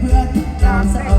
เพื่อนตามสะอ